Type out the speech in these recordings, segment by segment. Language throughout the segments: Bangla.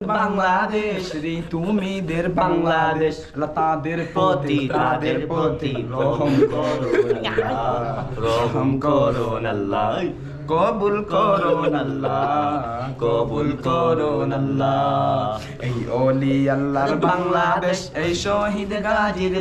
বাংলাদেশ রে ঋতুমিদের বাংলাদেশ, লতাদের প্রতি, তাদের প্রতি রহম করো রহম করো আল্লাহ, কবুল করো আল্লাহ, কবুল করো আল্লাহ। এই অলি আল্লাহর বাংলাদেশ, এই শহীদ গাজীর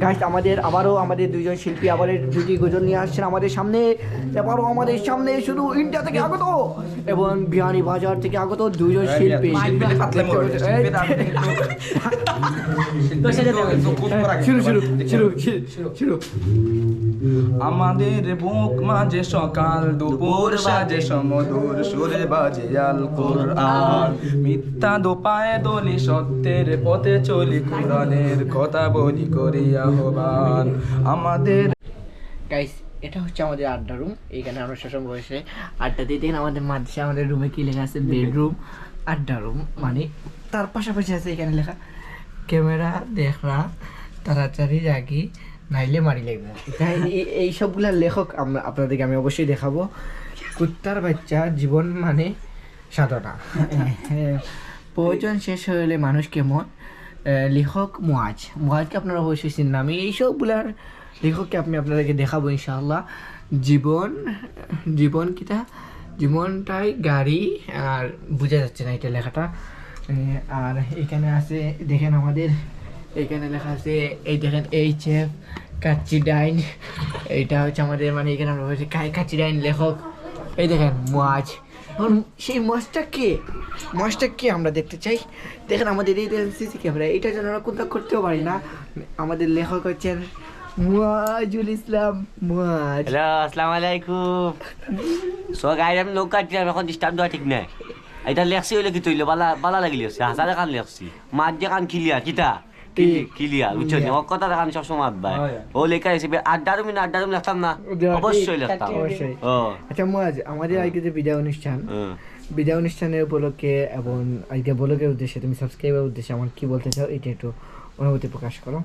গাইস আমাদের আবারও আমাদের দুইজন শিল্পী আবার দুটি গজল নিয়ে আসছেন আমাদের সামনে। এবারও আমাদের সামনে শুধু ইন্ডিয়া থেকে আগত এবং বিহারি বাজার থেকে আগত দুইজন শিল্পী। আমাদের বুক মাঝে সকাল দুপুর সাজে সমদুর সুরে বাজে আল কোরআন মিথ্যা দোপায়ে দলি সত্যের পথে চলি কোরআনের কথা বলি করি। আহ্বান আমাদের গাইস এটা হচ্ছে আমাদের আড্ডা রুম। এইখানে আমরা সবসময় বসে আড্ডা দিয়ে দেখেন আমাদের মাঝে আমাদের রুমে কি লেখা আছে? বেডরুম আড্ডা রুম। মানে তার পাশাপাশি আছে এখানে লেখা ক্যামেরা দেখরা তাড়াতাড়ি রাখি নাইলে মারি লাগবে। তাই এই- সবগুলা লেখক আমরা আপনাদেরকে আমি অবশ্যই দেখাবো। কুত্তার বাচ্চা জীবন মানে সাধনা। হ্যাঁ, প্রয়োজন শেষ হলে মানুষ কেমন লেখক মোয়াজ মোয়াজকে আপনারা অবশ্যই চিনেন আমি এই সবগুলার লেখককে আপনি আপনাদেরকে দেখাবো ইনশাআল্লাহ। জীবন জীবন কিটা জীবনটাই গাড়ি আর বোঝা যাচ্ছে না এটা লেখাটা। আর এখানে আছে, দেখেন আমাদের, এখানে লেখা আছে, এই দেখেন এইচ এফ কাচ্চি ডাইন এইটা হচ্ছে আমাদের মানে এখানে আমরা কাচ্চি ডাইন লেখক। এই দেখেন মাছ সেই মাছটা কে? মাছটা কে আমরা দেখতে চাই? দেখেন আমাদের এই সিসি ক্যামেরা, এটা যেন আমরা কোথাও করতেও পারি না। আমাদের লেখক হচ্ছেন মুয়াজুল ইসলাম মুয়াজ হ্যালো, আসসালামু আলাইকুম। সো গাইড আমি নৌকা দিলাম এখন ডিস্টার্ব দেওয়া ঠিক নাই। এটা লেখছি হইলে কি তৈল? বালা বালা লাগি লেখছি হাজারে কান লেখছি। মাছ যে কান কিলিয়া কিতা? কিলিয়া বুঝছ নি ও কথা কান সবসময় ভাই ও লেখা হিসেবে আড্ডা রুমি না আড্ডা রুমি লিখতাম না অবশ্যই লিখতাম অবশ্যই আচ্ছা মুয়াজ আমাদের আজকে যে বিদায় অনুষ্ঠান বিদায় অনুষ্ঠানের উপলক্ষে এবং আজকে বলকের উদ্দেশ্যে তুমি সাবস্ক্রাইবার উদ্দেশ্যে আমার কি বলতে চাও এটা একটু অনুভূতি প্রকাশ করো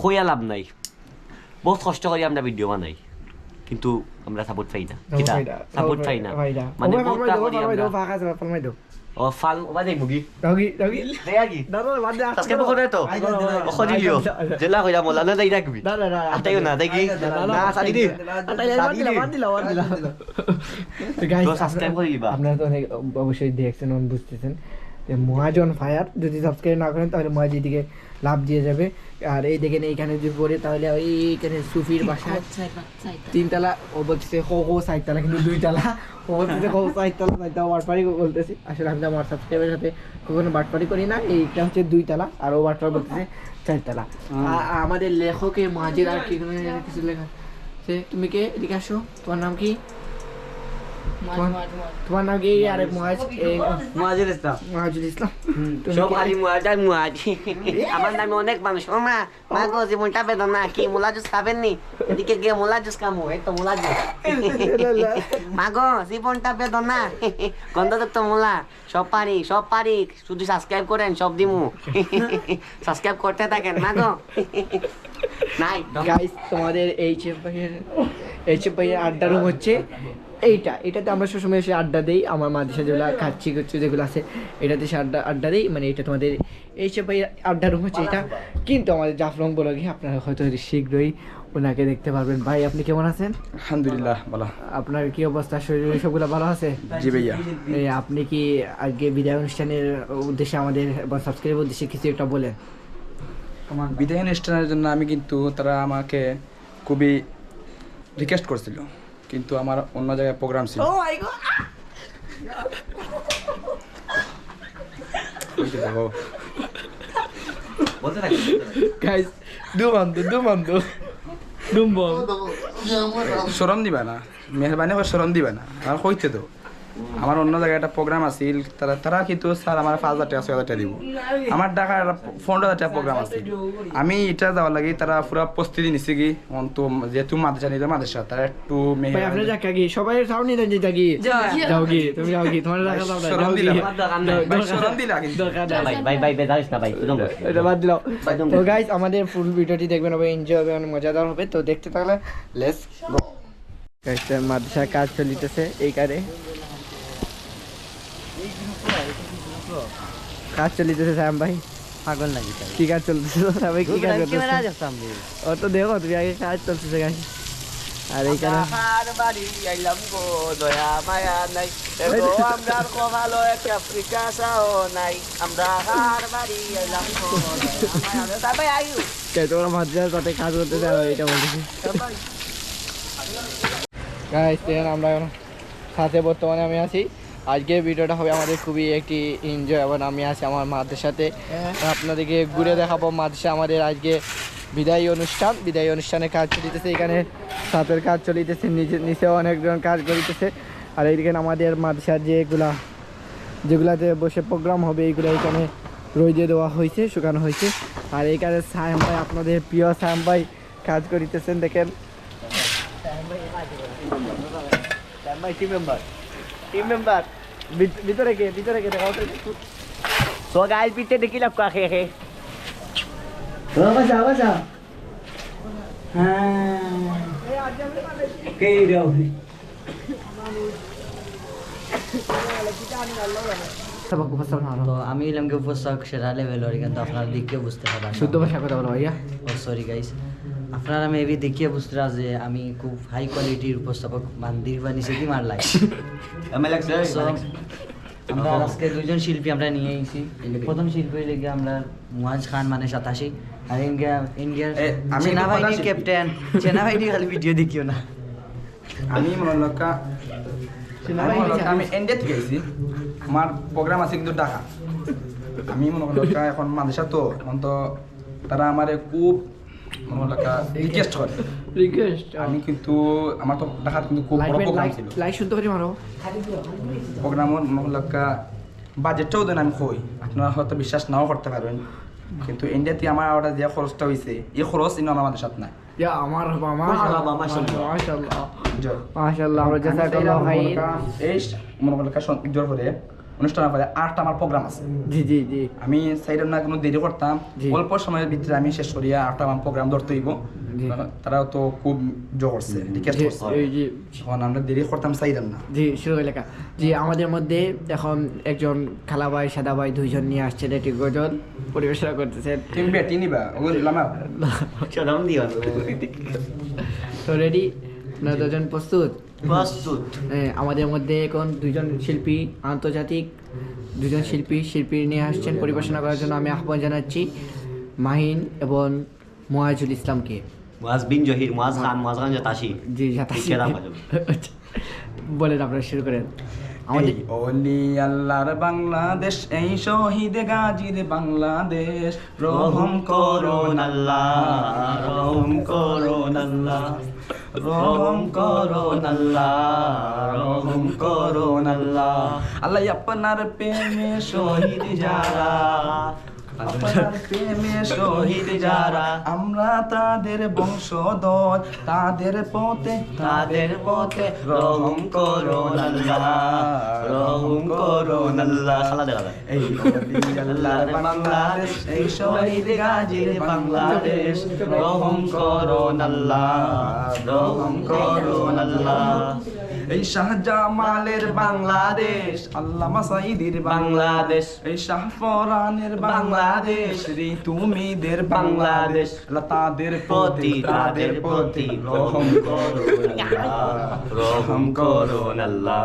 হইয়া লাভ নাই বহুত কষ্ট করে আমরা ভিডিও বানাই কিন্তু আমরা সাপোর্ট পাই না সাপোর্ট পাই না মানে বহুত টা করি আমরা ও ফাল ওবা দেখ মুগি দেয়া কি সাবস্ক্রাইব করে তো ওখদি লিও জেলা কইরা মোলা না দেই রাখবি আতাইও না দেখি না সারি দি তো সাবস্ক্রাইব করে দিবা আপনারা তো অনেক অবশ্যই দেখছেন বুঝতেছেন যে মহাজ অন ফায়ার যদি সাবস্ক্রাইব না করেন তাহলে মহাজ এদিকে লাভ দিয়ে যাবে। আর এই দেখেন এইখানে যদি পড়ে তাহলে ওই এইখানে সুফির বাসা তিনতলা ও বলতেছে হো হো সাইতলা কিন্তু দুইতলা। ও বলতেছে হো সাইতলা সাইতলা বাটপারি বলতেছি। আসলে আমি তো আমার সাবস্ক্রাইবের সাথে কখনো বাটপারি করি না এইটা হচ্ছে দুইতলা। আর ও বাটপার বলতেছে চারতলা। আমাদের লেখকে মাঝের আর কি কিছু লেখা সে তুমি কে? এদিকে আসো। তোমার নাম কি? তোমার- তোমার নাম কি? আরে মহাজ এই ইসলাম। মহাজুল ইসলাম। সব আলি মুয়াজ আর মুয়াজ আমার নামে অনেক মানুষ। ও মা মা গো জীবনটা বেদনা। কি মোলা জুস খাবেন নি এদিকে গিয়ে মোলা জুস খামু। এই তো মোলা জুস। মা গো জীবনটা বেদনা। গন্ধযুক্ত মোলা। সব পারি সব পারি। শুধু সাবস্ক্রাইব করেন সব দিমু। সাবস্ক্রাইব করতে থাকেন মা গো। নাই গাইস তোমাদের এই চেপ ভাইয়ের ভাইয়ের আড্ডা রুম হচ্ছে। এইটা এটাতে আমরা সবসময় এসে আড্ডা দিই আমার মাদ্রাসা যেগুলো খাচ্ছি করছি যেগুলো আছে এটাতে এসে আড্ডা আড্ডা দিই মানে এটা তোমাদের এই চেপ ভাইয়ের আড্ডা রুম হচ্ছে এটা। কিন্তু আমাদের জাফলং বলে গিয়ে আপনারা হয়তো শীঘ্রই ওনাকে দেখতে পারবেন। ভাই আপনি কেমন আছেন? আলহামদুলিল্লাহ বলো আপনার কি অবস্থা? শরীর সবগুলো ভালো আছে? জি ভাইয়া। আপনি কি আজকে বিদায় অনুষ্ঠানের উদ্দেশ্যে আমাদের সাবস্ক্রাইব উদ্দেশ্যে কিছু একটা বলেন? আমার বিদায় অনুষ্ঠানের জন্য আমি কিন্তু তারা আমাকে খুবই রিকোয়েস্ট করছিল। কিন্তু আমার অন্য জায়গায় প্রোগ্রাম ছিল। সরম যে দেখো। বলতে থাকি গাইস দুমান্দু দুমান্দু দুম্বম শরম দিবা না। মেহরবানি করে শরম দিবা না। আর কইতে তো আমার অন্য জায়গায় একটা প্রোগ্রাম আছিল তারা তারা কিন্তু স্যার আমার পাঁচ হাজার টাকা ছয় হাজার টাকা দিব। আমার ঢাকার একটা পনেরো হাজার টাকা প্রোগ্রাম আছে আমি এটা যাওয়ার লাগি তারা পুরো প্রস্তুতি নিছি কি অন্ত যেহেতু মাদ্রাসা নিতে মাদ্রাসা তারা একটু ভাই আপনি মেহরবানি কি সবাই নিতে যেটা কি? যাও। কি তুমি যাও কি তোমার যাও শরম যাও শরম দিলা কিন্তু। ভাই ভাই ভাই বেদারিস না ভাই এটা বাদ দিলাম। তো গাইস আমাদের ফুল ভিডিওটি দেখবেন হবে এনজয় হবে অনেক মজাদার হবে। তো দেখতে থাকলে লেটস গো গাইস মাদ্রাসার কাজ চলিতেছে এই কারে। কাজ চলিতেছে শ্যাম ভাই। পাগল নাকি কি কাজ চলতেছে? শ্যাম ভাই কি কাজ করতেছে? ও তো দেখো তুমি আগে কাজ চলতেছে গাছ আর এইখানে আমার বাড়ি আইলাম গো দয়া মায়া নাই। এগো আমরা কভালো এক আফ্রিকা সাও নাই। আমরা হার বাড়ি আইলাম গো দয়া মায়া নাই। তাই আইউ কে তোমরা কাজ করতেছে আর এটা বলতেছি। গাইস আমরা এখন সাথে বর্তমানে আমি আছি। আজকে ভিডিওটা হবে আমাদের খুবই একটি এনজয় এবং আমি আছি আমার মাদের সাথে আপনাদেরকে ঘুরে দেখাবো মাদ্রাসা আমাদের আজকে বিদায়ী অনুষ্ঠান বিদায়ী অনুষ্ঠানে কাজ চলিতেছে এখানে সাথের কাজ চলিতেছে নিচে নিচেও অনেকজন কাজ করিতেছে আর এইদিকে আমাদের মাদ্রাসার যেগুলা যেগুলাতে বসে প্রোগ্রাম হবে এইগুলো এখানে রোদে দেওয়া হয়েছে শুকানো হয়েছে আর এইখানে সায়াম ভাই আপনাদের প্রিয় সায়াম ভাই কাজ করিতেছেন দেখেন ভাই টিম মেম্বার টিম মেম্বার ভিতরে কে ভিতরে কে দেখাও তো গাইস পিঠে দেখি লাগ কা খেয়ে খেয়ে বাসা বাসা সবাক উপস্থাপনা তো আমি এলাম কি উপস্থাপক সেরা লেভেলের কিন্তু আপনারা দেখিয়ে বুঝতে পারবেন শুদ্ধ ভাষা কথা বলো ভাইয়া। ও সরি গাইস আপনারা আমি এবি দেখিয়ে বুঝতে পারা যে আমি খুব হাই কোয়ালিটির উপস্থাপক বান্দির বা নিচে কি মার লাগে আমরা আজকে দুইজন শিল্পী আমরা নিয়ে এসেছি প্রথম শিল্পী লেগে আমরা মুয়াজ খান মানে সাতাশি আর ইন্ডিয়া ইন্ডিয়ার সেনাবাহিনীর ক্যাপ্টেন সেনাবাহিনীর খালি ভিডিও দেখিও না। আমি মনোলকা আমি ইন্ডিয়া থেকে আইছি। আমার প্রোগ্রাম আছে কিন্তু ঢাকা আমি মনোলকা এখন মাদ্রাসা তো এখন তো তারা আমারে খুব মনোলকা রিকোয়েস্ট করে রিকোয়েস্ট আমি কিন্তু আমার তো ঢাকাত কিন্তু খুব বড় প্রোগ্রাম ছিল লাইক শুনতে পারি মারো মহল্লাকা বাজেটটাও দেন আমি কই আপনারা হয়তো বিশ্বাস নাও করতে পারবেন কিন্তু ইন্ডিয়াতে আমার ওটা যে খরচটা হয়েছে এই খরচ ইনো আমার আমাদের সাথে নাই ইয়া আমার বাবা মাশাআল্লাহ, মাশাআল্লাহ মাশাআল্লাহ মাশাআল্লাহ আমরা যেটা করলাম ভাই এই মনোবলকা জোর করে অনুষ্ঠানের পরে আটটা আমার প্রোগ্রাম আছে। জি জি জি। আমি সাইডের না কোনো দেরি করতাম। অল্প সময়ের ভিতরে আমি শেষ করিয়া আটটা আমার প্রোগ্রাম ধরতে হইব। তারাও তো খুব জোর করছে রিকোয়েস্ট করছে। তখন আমরা দেরি করতাম সাইডের না। জি শুরু লেখা জি আমাদের মধ্যে এখন একজন খালা ভাই সাদা ভাই দুইজন নিয়ে আসছেন একটি গজল পরিবেশনা করতেছেন তুমি বেটি নিবা ওগুলো লামা চরম দিও। তো রেডি আপনারা দুজন প্রস্তুত? প্রস্তুত আমাদের মধ্যে এখন দুজন শিল্পী আন্তর্জাতিক দুজন শিল্পী শিল্পী নিয়ে আসছেন পরিবেশনা করার জন্য। আমি আহ্বান জানাচ্ছি মাহিন এবং মোয়াজুল ইসলামকে। মুয়াজ বিন জহির মুয়াজ খান মুয়াজ খান জতাশি জি জাতাশি লিখে রাখা যাবে। বলেন আপনারা শুরু করেন। আমাদের অলি আল্লাহর বাংলাদেশ এই শহীদ গাজীর বাংলাদেশ। রহম করুন আল্লাহ রহম করুন আল্লাহ। রহম করুন আল্লাহ রহম করুন আল্লাহ আল্লাহ আপনার প্রেমে শহীদ যারা প্রেমে শহীদ যারা। আমরা তাদের বংশধর, তাদের পথে তাদের পথে রহম করো আল্লাহ রহম করুন আল্লাহ খালা দেখা যায়। এই অলি আল্লাহর বাংলাদেশ এই শহীদ গাজীর বাংলাদেশ রহম করুন আল্লাহ রহম করুন আল্লাহ এই শাহজামালের বাংলাদেশ আল্লামা সাইদির বাংলাদেশ এই শাহফরানের বাংলাদেশ ঋতুমিদের বাংলাদেশ আল্লাহ তাদের প্রতি তাদের প্রতি রহম করুন আল্লাহ রহম করুন আল্লাহ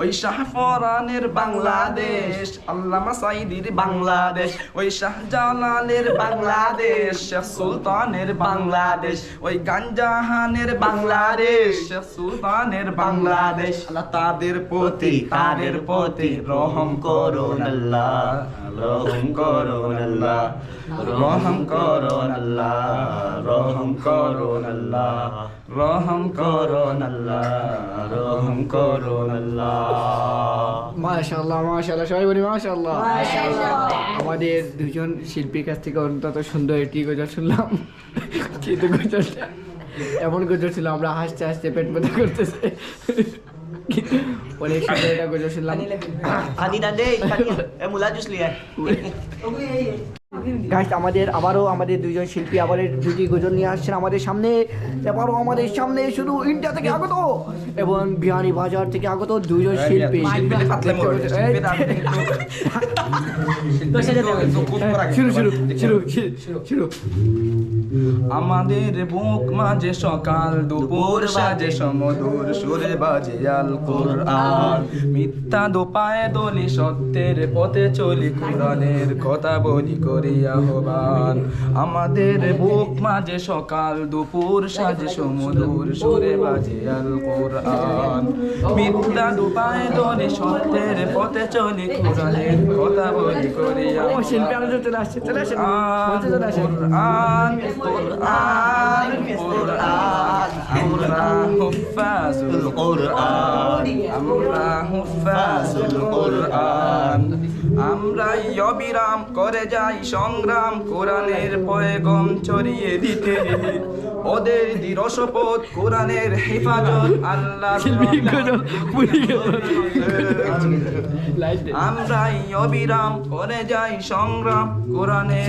ওই শাহফরানের বাংলাদেশ, আল্লামা সাইদির বাংলাদেশ, ওই শাহজালালের বাংলাদেশ, শেখ সুলতানের বাংলাদেশ, ওই গাঞ্জাহানের বাংলাদেশ, শেখ সুলতানের বাংলাদেশ। আল্লাহ তাদের প্রতি তাদের প্রতি রহম করুন আল্লাহ, রহম করুন আল্লাহ, রহম করুন আল্লাহ, রহম করুন আল্লাহ, রহম করুন আল্লাহ, রহম করুন আল্লাহ। মাশাআল্লাহ মাশাআল্লাহ সবাই বলি মাশাআল্লাহ। আমাদের দুজন শিল্পীর কাছ থেকে অন্তত সুন্দর একটি গজল শুনলাম। কিন্তু গজলটা এমন গজল ছিল আমরা হাসতে হাসতে পেট ব্যথা করতেছে। অনেক সুন্দর এটা গজল শুনলাম। গাইস আমাদের আবারও আমাদের দুইজন শিল্পী আবার দুটি গজল নিয়ে আসছেন আমাদের সামনে। এবারও আমাদের সামনে শুধু ইন্ডিয়া থেকে আগত এবং বিহারি বাজার থেকে আগত দুইজন শিল্পী। কিন্তু- শিল্পী শুরু শুরু শুরু শুরু আমাদের বুক মাঝে সকাল দুপুর সাজে সমদূর সুরে বাজে আল কোরআন মিথ্যা দোপায়ে দলি সত্যের পথে চলি কোরআনের কথা বলি করি। আহ্বান। আমাদের বুক মাঝে সকাল দুপুর সাজে সমদূর সুরে বাজে আল কোরআন। মিথ্যা দোপায়ে দলি সত্যের পথে চলি কোরআনের কথা বলি করি আমরা হুফাজুল কোরআন। আমরা হুফাজুল কোরআন। আমরা অবিরাম করে যাই সংগ্রাম। কোরআনের পয়গম ছড়িয়ে দিতে। ওদের দৃঢ় শপথ কোরআনের হেফাজত আল্লাহ আমরাই অবিরাম করে যাই সংগ্রাম। কোরআনের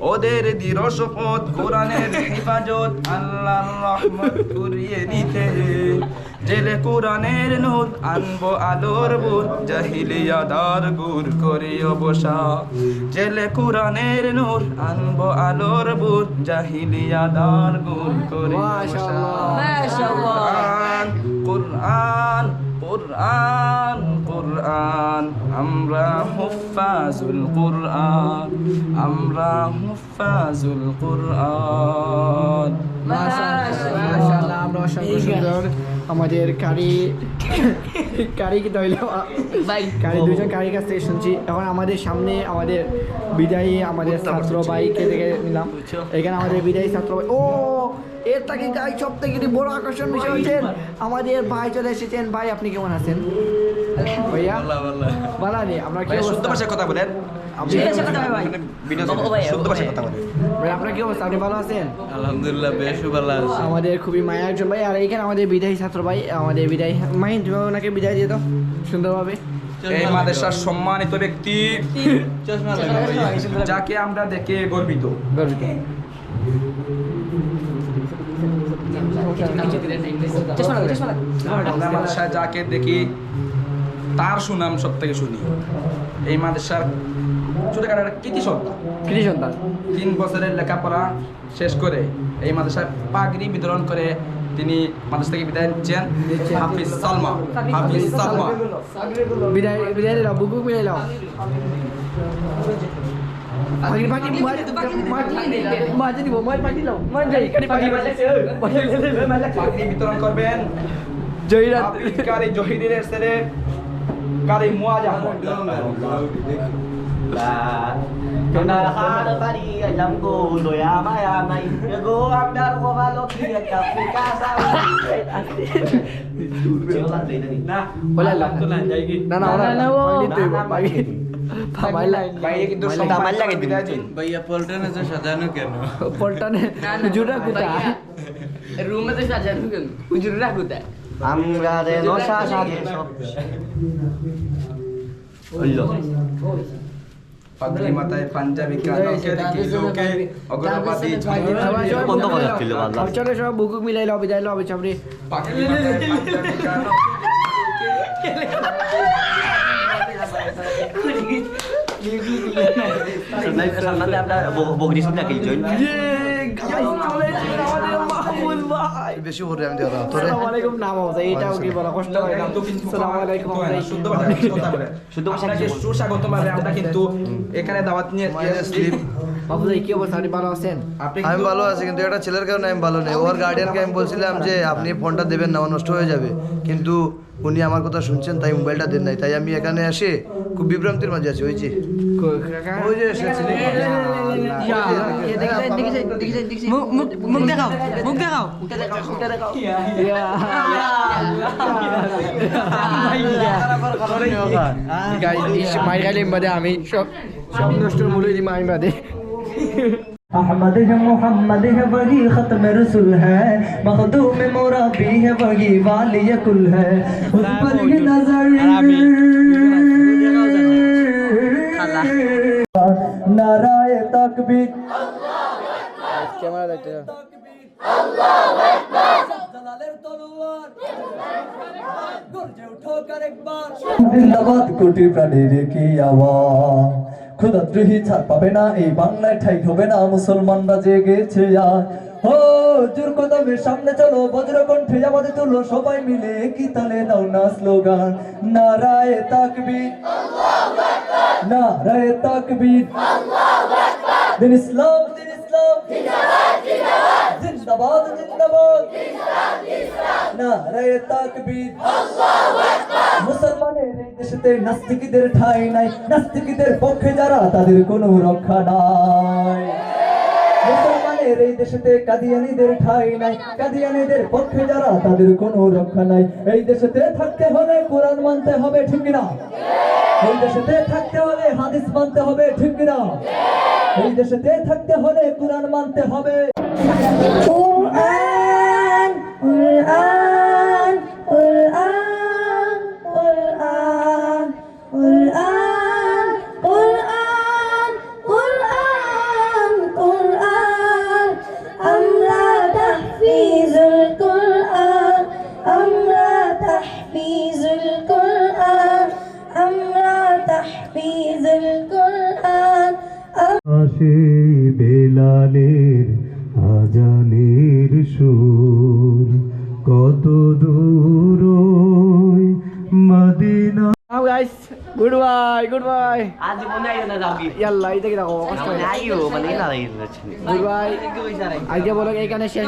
ওদের দৃঢ় শপথ কোরআনের হেফাজত আল্লাহর রহমত করিয়ে দিতে। জেলে কোরআনের নূর আনব আলোর বুর জাহিলিয়া দার গুর করে অবসা জেলে কোরআনের নূর আনব আলোর বুর জাহিলিয়া দার গুর করে কোরআন কোরআন কোরআন কোরআন আমরা হুফাজুল কোরআন আমরা হুফাজুল কোরআন। মাশাআল্লাহ আমরা অসংখ্য সুন্দর আমাদের কারি কারি কি তৈল কারি দুজন কারির কাছ থেকে শুনছি। এখন আমাদের সামনে আমাদের বিদায়ী আমাদের ছাত্র ভাইকে দেখে নিলাম। এখানে আমাদের বিদায়ী ছাত্র ভাই। ও এর থেকে গাই সব থেকে বড় আকর্ষণ বিষয় হচ্ছেন আমাদের ভাই চলে এসেছেন। ভাই আপনি কেমন আছেন? ভাইয়া? ভালো নেই আমরা কি কথা বলেন। আপনার কি অবস্থা আপনি ভালো আছেন আলহামদুলিল্লাহ বেশ ভালো আছে আমাদের খুবই মায়া একজন ভাই আর এইখানে আমাদের বিদায়ী ছাত্র ভাই আমাদের বিদায় মাহিন তুমি ওনাকে বিদায় দিয়ে দাও সুন্দরভাবে এই সম্মানিত ব্যক্তি যাকে আমরা দেখে গর্বিত গর্বিত আমরা যাকে দেখি তার সুনাম সব থেকে শুনি এই মাদেশার ছোটখাটো একটা কৃতি সন্তান কৃতি সন্তান তিন বছরের লেখাপড়া শেষ করে এই মাদ্রাসায় পাগড়ি বিতরণ করে তিনি মাদ্রাসা থেকে বিদায় নিচ্ছেন হাফিজ সালমা হাফিজ সালমা বিদায় বিদায় দিলাম বুকু বিদায় পাগড়ি বিতরণ করবেন হাফিজ কারি জহিরের ছেলে কারি Muaz Ahmad Alam ko doya maya may Yago abdar ko malo kiya kapika sa না বলে আল্লাহ তো না যাই কি না না ওরা পাগড়ি তুই পাগড়ি পাগড়ি বাইরে কিন্তু মাল্লা- সম্মান মাল্লা করে কে বিদায় দিন ভাইয়া পল্টন আছে সাজানো কেন পল্টনে জুড়া কোথা রুমে তো সাজানো কেন হুজুররা কোথায় Amra de no? Sa sa Ullo পাগড়ি মাথায় পাঞ্জাবি কানকে লোকে অগ্রবাদী বন্ধ করে রাখছিল আল্লাহ। চলে সব বুকু মিলাই লাও বিদায় লাও চাপড়ি পাগড়ি মাথায় পাঞ্জাবি কানকে বেশি ভরে আমি দেওয়া তোরে আসসালামু আলাইকুম নাম হবে এটাও কি বলা কষ্ট হয় না আসসালামু আলাইকুম শুদ্ধ ভাষা কথা বলে শুদ্ধ সুস্বাগত মানে আমরা কিন্তু এখানে দাওয়াত নিয়ে স্লিপ বাবু ভাই কি অবস্থা আপনি ভালো আমি ভালো আছি কিন্তু একটা ছেলের কারণে আমি ভালো নেই ওর গার্ডিয়ানকে আমি বলছিলাম যে আপনি ফোনটা দেবেন না নষ্ট হয়ে যাবে কিন্তু উনি আমার কথা শুনছেন তাই মোবাইলটা দেন নাই তাই আমি এখানে এসে খুব বিভ্রান্তির মাঝে আছি ওই যে মাই বাদে আমি সব সব নষ্ট মূল্য দিই মাই বাদে अहमद है मोहम्मद है वही ख़त्म रसुल है। मखदूम मोरा भी है वही वाली कुल है। उस पर ये नज़र। नाराय अल्लाह अल्लाह अल्लाह अल्लाह की आवाज़। ক্ষুদাদ্রোহী ছাড় পাবে না এই বাংলায় ঠাই হবে না মুসলমানরা জেগেছে আর। ও জোর কদমে সামনে চলো বজ্র কণ্ঠে আমাদের তুলো সবাই মিলে কি তালে দাও না স্লোগান। নারায় তাকবীর। নারায় তাকবীর। দিন ইসলাম দিন ইসলাম জিন্দাবাদ জিন্দাবাদ। নারায় তাকবীর। মুসলমানের এই দেশেতে নাস্তিকদের ঠাঁই নাই। নাস্তিকদের পক্ষে যারা, তাদের কোনো রক্ষা নাই। মুসলমানের এই দেশেতে কাদিয়ানিদের ঠাঁই নাই। কাদিয়ানিদের পক্ষে যারা, তাদের রক্ষা নাই। এই দেশেতে থাকতে হলে কোরআন মানতে হবে, ঠিক না এই দেশেতে থাকতে হলে হাদিস মানতে হবে, ঠিক না এই দেশেতে থাকতে হলে কোরআন মানতে হবে। Quran, Quran, Quran, Quran, Quran, Quran, Quran, Quran. আমরা তাহফিজুল কোরআন আমরা তাহফিজুল কোরআন আমরা তাহফিজুল কোরআন আসে আজকে বলো এইখানে শেষ